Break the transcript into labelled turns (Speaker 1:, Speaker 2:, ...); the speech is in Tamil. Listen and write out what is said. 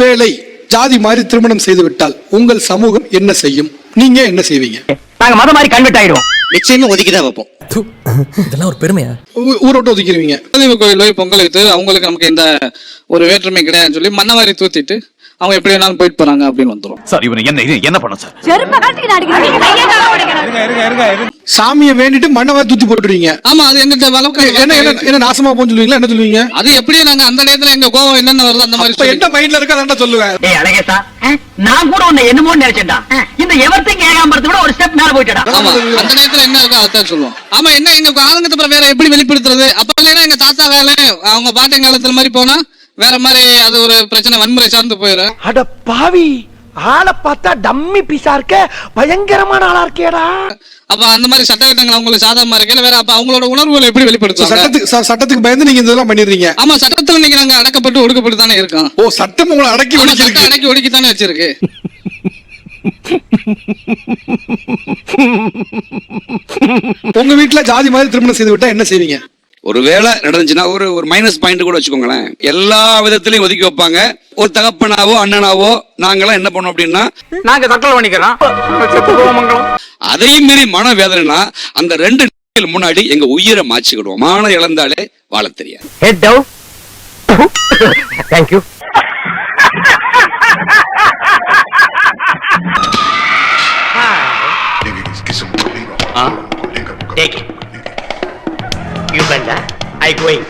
Speaker 1: ஒருவேளை ஜாதி மாதிரி திருமணம் செய்து விட்டால் உங்கள் சமூகம் என்ன செய்யும்? நீங்க என்ன செய்வீங்க?
Speaker 2: நாங்க மத மாதிரி கன்வெர்ட் ஆயிடுவோம்.
Speaker 3: நிச்சயமா ஒதுக்கி தான் வைப்போம்.
Speaker 4: இதெல்லாம் ஒரு பெருமையா?
Speaker 1: ஊ- ஊரை விட்டு ஒதுக்கிடுவீங்க.
Speaker 5: குலதெய்வ கோயில் போய் பொங்கல் வைத்து அவங்களுக்கு நமக்கு எந்த ஒரு வேற்றுமை கிடையாதுன்னு சொல்லி மண்ணவாரி தூத்திட்டு அவங்க எப்படி வேணாலும் போயிட்டு போறாங்க அப்படின்னு வந்துரும்.
Speaker 6: சார் இவனை என்ன இது என்ன பண்ணும் சார்?
Speaker 1: சாமியை வேண்டிட்டு மண்ணை தூத்தி போட்டுருவீங்க
Speaker 5: ஆமா அது எங்கிட்ட
Speaker 1: என்ன
Speaker 5: வழக்கம்
Speaker 1: என்ன என்ன நாசமா போன்னு சொல்லுவீங்களா? என்ன சொல்லுவீங்க?
Speaker 5: அது எப்படி நாங்க அந்த நேரத்துல எங்க கோவம் என்னென்ன வருது அந்த மாதிரி
Speaker 1: என்ன மைண்ட்ல இருக்கா நான் சொல்லுவேன்.
Speaker 2: அழகேசா நான் கூட உன்னை என்னமோன்னு நினைச்சேன்டா. இந்த எவர்த்திங் ஏகாம்பரத்தை விட ஒரு ஸ்டெப் மேல போயிட்டடா
Speaker 5: ஆமா அந்த நேரத்துல என்ன இருக்கோ அதான் சொல்லுவோம். ஆமா என்ன எங்க ஆளுங்கத்தை அப்புறம் வேற எப்படி வெளிப்படுத்துறது? அப்ப இல்லைன்னா எங்க தாத்தா வேலை அவங்க பாட்டன் காலத்துல மாதிரி போனா வேற மாதிரி அது ஒரு பிரச்சனை வன்முறை சார்ந்து போயிடும்
Speaker 7: அட பாவி ஆளை பார்த்தா டம்மி பீஸா இருக்க பயங்கரமான ஆளா இருக்கேடா.
Speaker 5: அப்ப அந்த மாதிரி சட்டத்திட்டங்கள் அவங்களுக்கு சாதகமா இருக்கல வேற அப்ப அவங்களோட உணர்வுகளை எப்படி
Speaker 1: So,
Speaker 5: வெளிப்படுத்துவாங்க?
Speaker 1: சட்டத்துக்கு சட்டத்துக்கு பயந்து நீங்க இதெல்லாம் பண்ணிடுறீங்க.
Speaker 5: ஆமா சட்டத்துல இன்னைக்கு நாங்க அடக்கப்பட்டு ஒடுக்கப்பட்டு தானே இருக்கோம்.
Speaker 1: ஓ சட்டம் உங்களை அடக்கி ஒழிச்சிருக்கு
Speaker 5: அடக்கி ஒடுக்கி தானே வச்சிருக்கு.
Speaker 1: உங்க வீட்டுல ஜாதி மாதிரி திருமணம் செய்து விட்டா என்ன செய்வீங்க?
Speaker 3: ஒருவேளை நடந்துச்சுன்னா ஒரு ஒரு மைனஸ் பாயிண்ட் கூட வச்சுக்கோங்களேன். எல்லா விதத்திலையும் ஒதுக்கி வைப்பாங்க. ஒரு தகப்பனாவோ அண்ணனாவோ நாங்கெல்லாம் என்ன பண்ணோம் அப்படின்னா
Speaker 2: நாங்க தற்கொலை பண்ணிக்கிறோம்.
Speaker 3: அதையும் மீறி மன வேதனைனா அந்த ரெண்டு முன்னாடி எங்க உயிரை மாச்சிக்கிடுவோம் மான இழந்தாலே வாழத் தெரியாது.
Speaker 2: ஹெட் டவுன் தேங்க் యూ బండా ఐ గోయింగ్